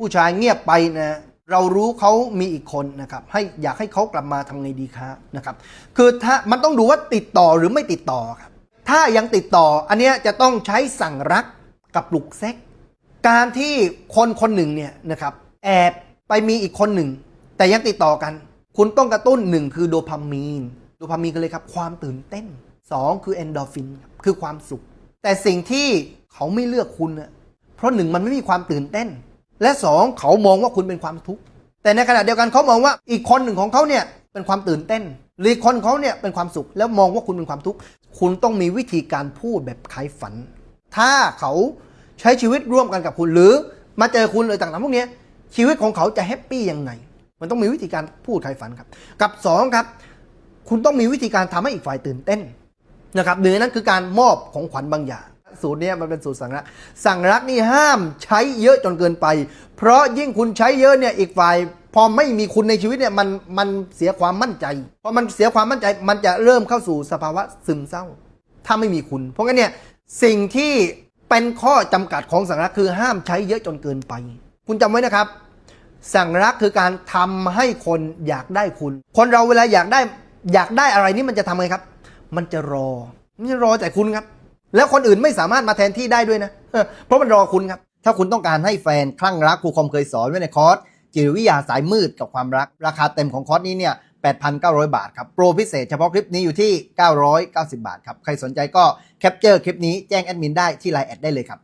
ผู้ชายเงียบไปนะเรารู้เขามีอีกคนนะครับ ให้อยากให้เขากลับมาทำไงดีคะนะครับ คือถ้ามันต้องดูว่าติดต่อหรือไม่ติดต่อครับ ถ้ายังติดต่ออันนี้จะต้องใช้สั่งรักกับปลุกเซ็ก การที่คนคนหนึ่งเนี่ยนะครับแอบไปมีอีกคนหนึ่ง แต่ยังติดต่อกัน คุณต้องกระตุ้นหนึ่งคือโดพามีน โดพามีนกันเลยครับ ความตื่นเต้นสองคือเอนโดฟินคือความสุข แต่สิ่งที่เขาไม่เลือกคุณน่ะเพราะหนึ่งมันไม่มีความตื่นเต้น และสองเขามองว่าคุณเป็นความทุกข์แต่ในขณะเดียวกันเขามองว่าอีกคนหนึ่งของเขาเนี่ยเป็นความตื่นเต้นหรือคนเขาเนี่ยเป็นความสุขแล้วมองว่าคุณเป็นความทุกข์คุณต้องมีวิธีการพูดแบบคล้ายฝัน ถ้าเขาใช้ชีวิตร่วมกันกับคุณ หรือมาเจอคุณเลยต่างๆพวกนี้ชีวิตของเขาจะแฮปปี้ยังไง มันต้องมีวิธีการพูดคล้ายฝันครับ กับสองครับ คุณต้องมีวิธีการทำให้อีกฝ่ายตื่นเต้นนะครับหนึ่งในนั้นคือการมอบของขวัญบางอย่าง สูตรเนี้ยมันเป็นสูตรสั่งรักสั่งรักนี่ห้ามใช้เยอะจนเกินไป เพราะยิ่งคุณใช้เยอะเนี่ยอีกฝ่ายพอไม่มีคุณในชีวิตเนี่ยมันมันเสียความมั่นใจพอมันเสียความมั่นใจมันจะเริ่มเข้าสู่สภาวะซึมเศร้า ถ้าไม่มีคุณ เพราะงั้นเนี่ยสิ่งที่เป็นข้อจำกัดของสั่งรักคือห้ามใช้เยอะจนเกินไป คุณจำไว้นะครับ สั่งรักคือการทำให้คนอยากได้คุณ คนเราเวลาอยากได้อยากได้อะไรนี่มันจะทำไงครับ มันจะรอมันจะรอแต่คุณครับ แล้วคนอื่นไม่สามารถมาแทนที่ได้ด้วยนะ เพราะมันรอคุณครับ ถ้าคุณต้องการให้แฟนคลั่งรักครูคอมเคยสอนไว้ในคอร์สจิตวิทยาสายมืดกับความรัก ราคาเต็มของคอร์สนี้เนี่ย 8,900 บาทครับ โปรพิเศษเฉพาะคลิปนี้อยู่ที่ 990 บาทครับ ใครสนใจก็แคปเจอร์คลิปนี้แจ้งแอดมินได้ที่ไลน์แอดได้เลยครับ